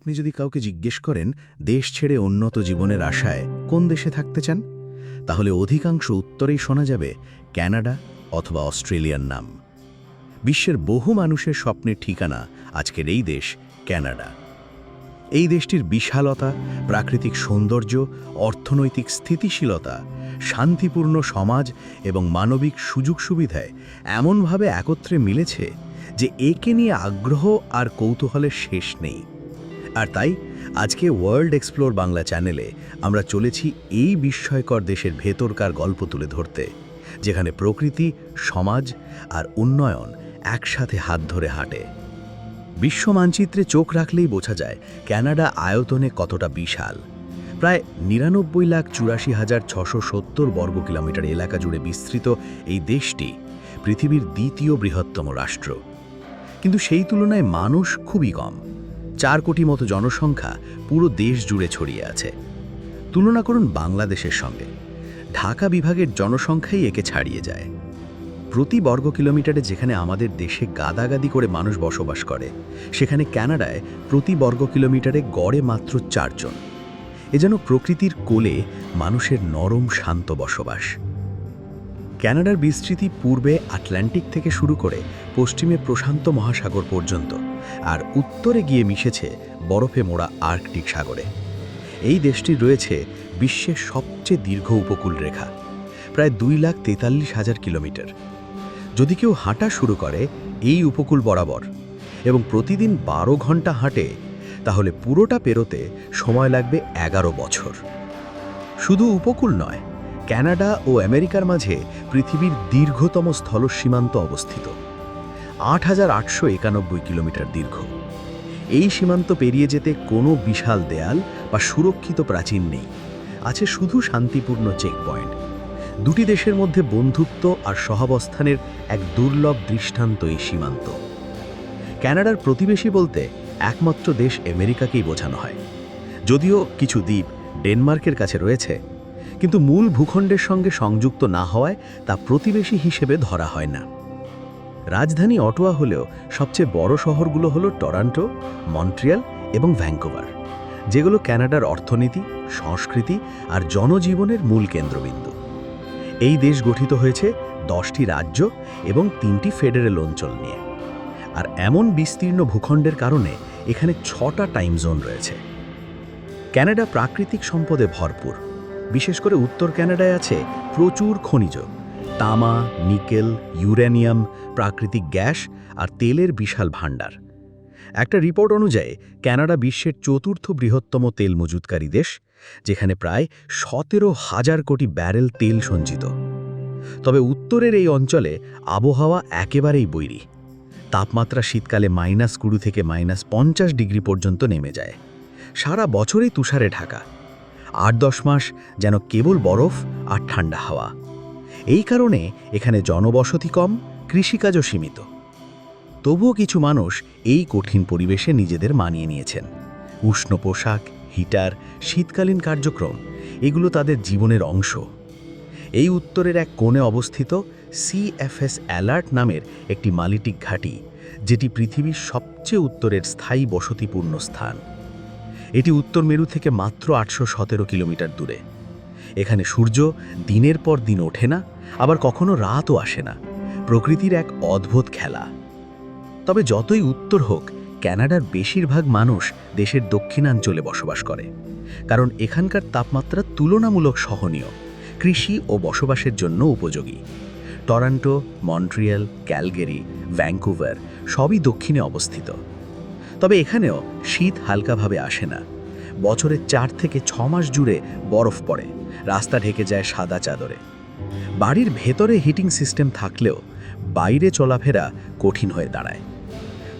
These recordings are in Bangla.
আপনি যদি কাউকে জিজ্ঞেস করেন, দেশ ছেড়ে উন্নত জীবনের আশায় কোন দেশে থাকতে চান? তাহলে অধিকাংশ উত্তরেই শোনা যাবে, ক্যানাডা অথবা অস্ট্রেলিয়ার নাম। বিশ্বের বহু মানুষের স্বপ্নের ঠিকানা আজকের এই দেশ, ক্যানাডা। এই দেশটির বিশালতা, প্রাকৃতিক সৌন্দর্য, অর্থনৈতিক স্থিতিশীলতা, শান্তিপূর্ণ সমাজ এবং মানবিক সুযোগ সুবিধায় এমনভাবে একত্রে মিলেছে যে একে নিয়ে আগ্রহ আর কৌতূহলের শেষ নেই। আর তাই, আজকে ওয়ার্ল্ড এক্সপ্লোর বাংলা চ্যানেলে আমরা চলেছি এই বিস্ময়কর দেশের ভেতরকার গল্প তুলে ধরতে, যেখানে প্রকৃতি, সমাজ আর উন্নয়ন একসাথে হাত ধরে হাঁটে। বিশ্ব মানচিত্রে চোখ রাখলেই বোঝা যায় ক্যানাডা আয়তনে কতটা বিশাল। প্রায় নিরানব্বই লাখ চুরাশি হাজার ছশো সত্তর বর্গ কিলোমিটার এলাকা জুড়ে বিস্তৃত এই দেশটি পৃথিবীর দ্বিতীয় বৃহত্তম রাষ্ট্র। কিন্তু সেই তুলনায় মানুষ খুবই কম। চার কোটি মতো জনসংখ্যা পুরো দেশ জুড়ে ছড়িয়ে আছে। তুলনা করুন বাংলাদেশের সঙ্গে। ঢাকা বিভাগের জনসংখ্যাই একে ছাড়িয়ে যায়। প্রতি বর্গ কিলোমিটারে যেখানে আমাদের দেশে গাদাগাদি করে মানুষ বসবাস করে, সেখানে ক্যানাডায় প্রতি বর্গ কিলোমিটারে গড়ে মাত্র চারজন। এ যেন প্রকৃতির কোলে মানুষের নরম, শান্ত বসবাস। ক্যানাডার বিস্তৃতি পূর্বে আটলান্টিক থেকে শুরু করে পশ্চিমে প্রশান্ত মহাসাগর পর্যন্ত আর উত্তরে গিয়ে মিশেছে বরফে মোড়া আর্কটিক সাগরে। এই দেশটির রয়েছে বিশ্বের সবচেয়ে দীর্ঘ উপকূল রেখা, প্রায় দুই লাখ তেতাল্লিশ হাজার কিলোমিটার। যদি কেউ হাঁটা শুরু করে এই উপকূল বরাবর এবং প্রতিদিন বারো ঘণ্টা হাঁটে, তাহলে পুরোটা পেরোতে সময় লাগবে এগারো বছর। শুধু উপকূল নয়, ক্যানাডা ও আমেরিকার মাঝে পৃথিবীর দীর্ঘতম স্থল সীমান্ত অবস্থিত। আট হাজার আটশো একানব্বই কিলোমিটার দীর্ঘ। এই সীমান্ত পেরিয়ে যেতে কোনো বিশাল দেয়াল বা সুরক্ষিত প্রাচীন নেই। আছে শুধু শান্তিপূর্ণ চেকপয়েন্ট দুটি দেশের মধ্যে বন্ধুত্ব আর সহাবস্থানের এক দুর্লভ দৃষ্টান্ত এই সীমান্ত। ক্যানাডার প্রতিবেশী বলতে একমাত্র দেশ আমেরিকাকেই বোঝানো হয়। যদিও কিছু দ্বীপ ডেনমার্কের কাছে রয়েছে, কিন্তু মূল ভূখণ্ডের সঙ্গে সংযুক্ত না হওয়ায় তা প্রতিবেশী হিসেবে ধরা হয় না। রাজধানী অটোয়া হলেও সবচেয়ে বড় শহরগুলো হলো টরান্টো, মন্ট্রিয়াল এবং ভ্যাঙ্কোভার, যেগুলো ক্যানাডার অর্থনীতি, সংস্কৃতি আর জনজীবনের মূল কেন্দ্রবিন্দু। এই দেশ গঠিত হয়েছে দশটি রাজ্য এবং তিনটি ফেডারেল অঞ্চল নিয়ে। আর এমন বিস্তীর্ণ ভূখণ্ডের কারণে এখানে ছটা টাইম জোন রয়েছে। ক্যানাডা প্রাকৃতিক সম্পদে ভরপুর। বিশেষ করে উত্তর ক্যানাডায় আছে প্রচুর খনিজ। তামা, নিকেল, ইউরেনিয়াম, প্রাকৃতিক গ্যাস আর তেলের বিশাল ভাণ্ডার। একটা রিপোর্ট অনুযায়ী, ক্যানাডা বিশ্বের চতুর্থ বৃহত্তম তেল মজুতকারী দেশ, যেখানে প্রায় সতেরো হাজার কোটি ব্যারেল তেল সঞ্চিত। তবে উত্তরের এই অঞ্চলে আবহাওয়া একেবারেই বৈরী। তাপমাত্রা শীতকালে মাইনাস কুড়ি থেকে মাইনাস পঞ্চাশ ডিগ্রি পর্যন্ত নেমে যায়। সারা বছরই তুষারে ঢাকা। আট দশ মাস যেন কেবল বরফ আর ঠান্ডা হাওয়া। এই কারণে এখানে জনবসতি কম, কৃষিকাজও সীমিত। তবুও কিছু মানুষ এই কঠিন পরিবেশে নিজেদের মানিয়ে নিয়েছেন। উষ্ণ পোশাক, হিটার, শীতকালীন কার্যক্রম, এগুলো তাদের জীবনের অংশ। এই উত্তরের এক কোণে অবস্থিত সিএফএস অ্যালার্ট নামের একটি মালিটিক ঘাঁটি, যেটি পৃথিবীর সবচেয়ে উত্তরের স্থায়ী বসতিপূর্ণ স্থান। এটি উত্তর মেরু থেকে মাত্র আটশো সতেরো কিলোমিটার দূরে। এখানে সূর্য দিনের পর দিন ওঠে না, আবার কখনো রাতও আসে না। প্রকৃতির এক অদ্ভুত খেলা। তবে যতই উত্তর হোক, ক্যানাডার বেশিরভাগ মানুষ দেশের দক্ষিণাঞ্চলে বসবাস করে। কারণ এখানকার তাপমাত্রা তুলনামূলক সহনীয়। কৃষি ও বসবাসের জন্য উপযোগী। টরান্টো, মন্ট্রিয়াল, ক্যালগেরি ভ্যাঙ্কুভার সবই দক্ষিণে অবস্থিত। তবে এখানেও শীত হালকাভাবে আসে না। বছরের চার থেকে ছ মাস জুড়ে বরফ পড়ে। রাস্তা ঢেকে যায় সাদা চাদরে। বাড়ির ভেতরে হিটিং সিস্টেম থাকলেও বাইরে চলাফেরা কঠিন হয়ে দাঁড়ায়।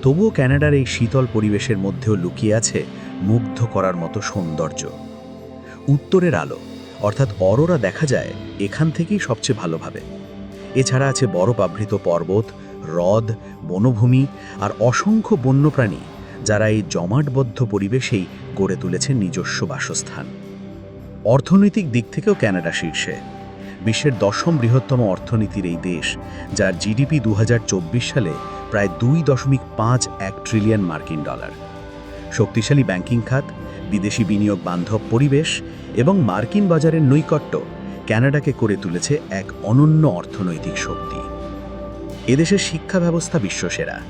তবুও ক্যানাডার এই শীতল পরিবেশের মধ্যেও লুকিয়ে আছে মুগ্ধ করার মতো সৌন্দর্য। উত্তরের আলো, অর্থাৎ অরোরা দেখা যায় এখান থেকেই সবচেয়ে ভালোভাবে এছাড়া আছে বরফাবৃত পর্বত, হ্রদ, বনভূমি আর অসংখ্য বন্যপ্রাণী যারা এই জমাটবদ্ধ পরিবেশেই গড়ে তুলেছে নিজস্ব বাসস্থান। অর্থনৈতিক দিক থেকেও ক্যানাডা শীর্ষে। বিশ্বের দশম বৃহত্তম অর্থনীতির এই দেশ, যার জিডিপি দু হাজার চব্বিশ সালে প্রায় দুই দশমিক পাঁচ এক ট্রিলিয়ন মার্কিন ডলার। শক্তিশালী ব্যাংকিং খাত, বিদেশি বিনিয়োগ বান্ধব পরিবেশ এবং মার্কিন বাজারের নৈকট্য ক্যানাডাকে করে তুলেছে এক অনন্য অর্থনৈতিক শক্তি। এদেশের শিক্ষা ব্যবস্থা বিশ্বসেরা।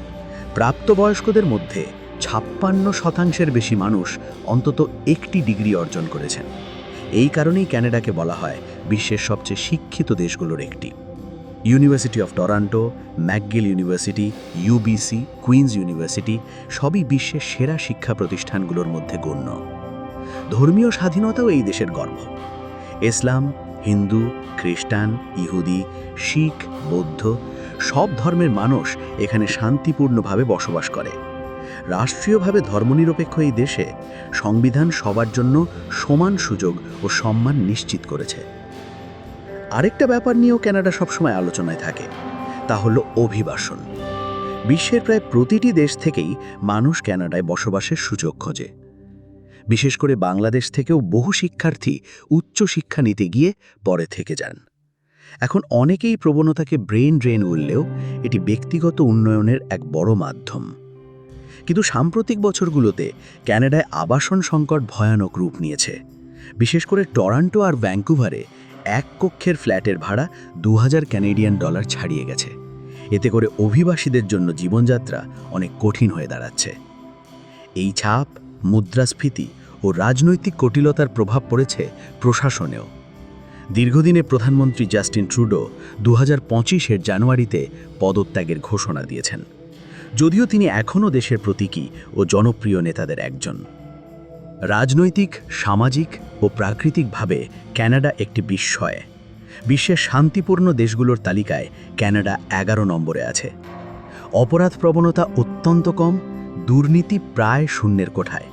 প্রাপ্তবয়স্কদের মধ্যে ছাপ্পান্ন শতাংশের বেশি মানুষ অন্তত একটি ডিগ্রি অর্জন করেছেন। এই কারণেই ক্যানাডাকে বলা হয় বিশ্বের সবচেয়ে শিক্ষিত দেশগুলোর একটি। University of Toronto McGill university UBC Queen's university সবই বিশ্বের সেরা শিক্ষা প্রতিষ্ঠানগুলোর মধ্যে গণ্য। ধর্মীয় স্বাধীনতাও এই দেশের গর্ব। ইসলাম, হিন্দু, খ্রিস্টান, ইহুদি, শিখ, বৌদ্ধ সব ধর্মের মানুষ এখানে শান্তিপূর্ণভাবে বসবাস করে। রাষ্ট্রীয়ভাবে ধর্মনিরপেক্ষ এই দেশে সংবিধান সবার জন্য সমান সুযোগ ও সম্মান নিশ্চিত করেছে। আরেকটা ব্যাপার নিয়েও ক্যানাডা সবসময় আলোচনায় থাকে, তা হলো অভিবাসন। বিশ্বের প্রায় প্রতিটি দেশ থেকেই মানুষ ক্যানাডায় বসবাসের সুযোগ খোঁজে। বিশেষ করে বাংলাদেশ থেকেও বহু শিক্ষার্থী উচ্চ শিক্ষা নিতে গিয়ে পরে থেকে যান। এখন অনেকেই প্রবণতাকে ব্রেন ড্রেন বললেও এটি ব্যক্তিগত উন্নয়নের এক বড় মাধ্যম। কিন্তু সাম্প্রতিক বছরগুলোতে ক্যানাডায় আবাসন সংকট ভয়ানক রূপ নিয়েছে। বিশেষ করে টরান্টো আর ভ্যাঙ্কুভারে এক কক্ষের ফ্ল্যাটের ভাড়া দু হাজার ক্যানেডিয়ান ডলার ছাড়িয়ে গেছে। এতে করে অভিবাসীদের জন্য জীবনযাত্রা অনেক কঠিন হয়ে দাঁড়াচ্ছে। এই ছাপ, মুদ্রাস্ফীতি ও রাজনৈতিক কটিলতার প্রভাব পড়েছে প্রশাসনেও। দীর্ঘদিনে প্রধানমন্ত্রী জাস্টিন ট্রুডো দু হাজার জানুয়ারিতে পদত্যাগের ঘোষণা দিয়েছেন। যদিও তিনি এখনও দেশের প্রতীকী ও জনপ্রিয় নেতাদের একজন। রাজনৈতিক, সামাজিক ও প্রাকৃতিকভাবে ক্যানাডা একটি বিস্ময়। বিশ্বের শান্তিপূর্ণ দেশগুলোর তালিকায় ক্যানাডা এগারো নম্বরে আছে। অপরাধ প্রবণতা অত্যন্ত কম, দুর্নীতি প্রায় শূন্যের কোঠায়।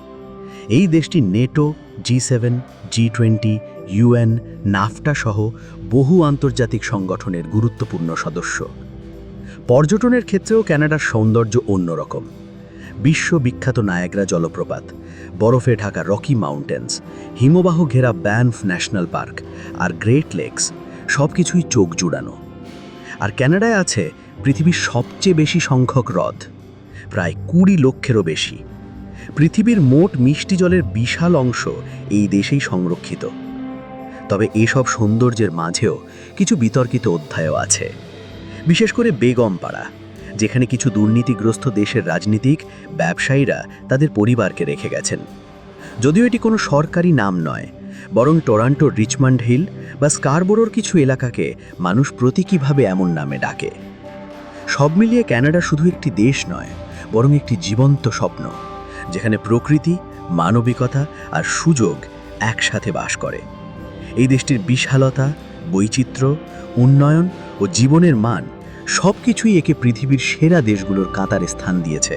এই দেশটি NATO, G seven, G twenty, UN NAFTA সহ বহু আন্তর্জাতিক সংগঠনের গুরুত্বপূর্ণ সদস্য। পর্যটনের ক্ষেত্রেও ক্যানাডার সৌন্দর্য অন্যরকম। বিশ্ববিখ্যাত নায়াগ্রা জলপ্রপাত, বরফে ঢাকা রকি মাউন্টেন্স, হিমবাহ ঘেরা ব্যানফ ন্যাশনাল পার্ক আর গ্রেট লেকস সব কিছুই চোখ জুড়ানো। আর ক্যানাডায় আছে পৃথিবীর সবচেয়ে বেশি সংখ্যক হ্রদ, প্রায় কুড়ি লক্ষেরও বেশি। পৃথিবীর মোট মিষ্টি জলের বিশাল অংশ এই দেশেই সংরক্ষিত। তবে এসব সৌন্দর্যের মাঝেও কিছু বিতর্কিত অধ্যায়ও আছে। বিশেষ করে বেগমপাড়া, যেখানে কিছু দুর্নীতিগ্রস্ত দেশের রাজনীতিক, ব্যবসায়ীরা তাদের পরিবারকে রেখে গেছেন। যদিও এটি কোনো সরকারি নাম নয়, বরং টরান্টোর রিচমন্ড হিল বা স্কারবোরোর কিছু এলাকাকে মানুষ প্রতীকীভাবে এমন নামে ডাকে। সব মিলিয়ে ক্যানাডা শুধু একটি দেশ নয়, বরং একটি জীবন্ত স্বপ্ন, যেখানে প্রকৃতি, মানবিকতা আর সুযোগ একসাথে বাস করে। এই দেশটির বিশালতা, বৈচিত্র্য, উন্নয়ন ও জীবনের মান সব কিছুই একে পৃথিবীর সেরা দেশগুলোর কাতারে স্থান দিয়েছে।